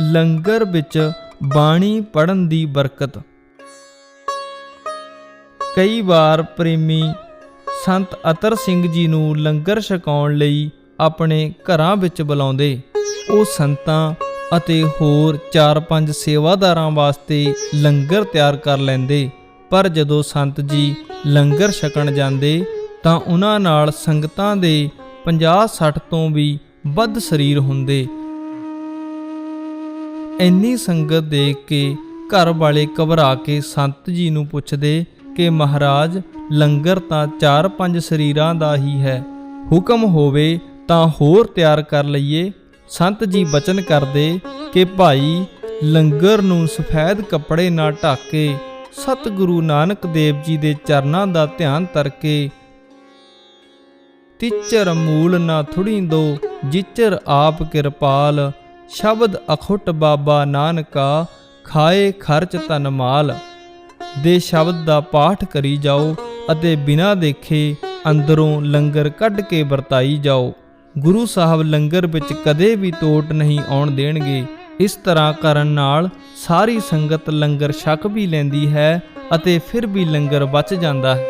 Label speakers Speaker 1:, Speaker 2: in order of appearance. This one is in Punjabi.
Speaker 1: ਲੰਗਰ ਵਿੱਚ ਬਾਣੀ ਪੜਨ ਦੀ ਬਰਕਤ। ਕਈ ਵਾਰ ਪ੍ਰੇਮੀ ਸੰਤ ਅਤਰ ਸਿੰਘ ਜੀ ਨੂੰ ਲੰਗਰ ਛਕਾਉਣ ਲਈ ਆਪਣੇ ਘਰਾਂ ਵਿੱਚ ਬੁਲਾਉਂਦੇ। ਉਹ ਸੰਤਾਂ ਅਤੇ ਹੋਰ 4-5 ਸੇਵਾਦਾਰਾਂ ਵਾਸਤੇ ਲੰਗਰ ਤਿਆਰ ਕਰ ਲੈਂਦੇ। ਪਰ ਜਦੋਂ ਸੰਤ ਜੀ ਲੰਗਰ ਛਕਣ ਜਾਂਦੇ ਤਾਂ ਉਹਨਾਂ ਨਾਲ ਸੰਗਤਾਂ ਦੇ 50-60 ਤੋਂ ਵੀ ਵੱਧ ਸਰੀਰ ਹੁੰਦੇ। ਇੰਨੀ ਸੰਗਤ ਦੇਖ ਕੇ ਘਰ ਵਾਲੇ ਘਬਰਾ ਕੇ ਸੰਤ ਜੀ ਨੂੰ ਪੁੱਛਦੇ ਕਿ, ਮਹਾਰਾਜ, ਲੰਗਰ ਤਾਂ 4-5 ਸਰੀਰਾਂ ਦਾ ਹੀ ਹੈ। ਹੁਕਮ ਹੋਵੇ ਤਾਂ ਹੋਰ ਤਿਆਰ ਕਰ ਲਈਏ। ਸੰਤ ਜੀ ਬਚਨ ਕਰਦੇ ਕਿ, ਭਾਈ, ਲੰਗਰ ਨੂੰ ਸਫੈਦ ਕੱਪੜੇ ਨਾਲ ਢੱਕ ਕੇ ਸਤਿਗੁਰੂ ਨਾਨਕ ਦੇਵ ਜੀ ਦੇ ਚਰਨਾਂ ਦਾ ਧਿਆਨ ਕਰਕੇ ਤਿਚਰ ਮੂਲ ਨਾ ਥੁੜੀ ਦੋ ਜਿਚਰ ਆਪ ਕਿਰਪਾਲ। ਸ਼ਬਦ ਅਖੁੱਟ ਬਾਬਾ ਨਾਨਕਾ, ਖਾਏ ਖਰਚ ਧਨ ਮਾਲ। ਦੇ ਸ਼ਬਦ ਦਾ ਪਾਠ ਕਰੀ ਜਾਓ ਅਤੇ ਬਿਨਾਂ ਦੇਖੇ ਅੰਦਰੋਂ ਲੰਗਰ ਕੱਢ ਕੇ ਵਰਤਾਈ ਜਾਓ। ਗੁਰੂ ਸਾਹਿਬ ਲੰਗਰ ਵਿੱਚ ਕਦੇ ਵੀ ਤੋਟ ਨਹੀਂ ਆਉਣ ਦੇਣਗੇ। ਇਸ ਤਰ੍ਹਾਂ ਕਰਨ ਨਾਲ ਸਾਰੀ ਸੰਗਤ ਲੰਗਰ ਛਕ ਵੀ ਲੈਂਦੀ ਹੈ ਅਤੇ ਫਿਰ ਵੀ ਲੰਗਰ ਬਚ ਜਾਂਦਾ ਹੈ।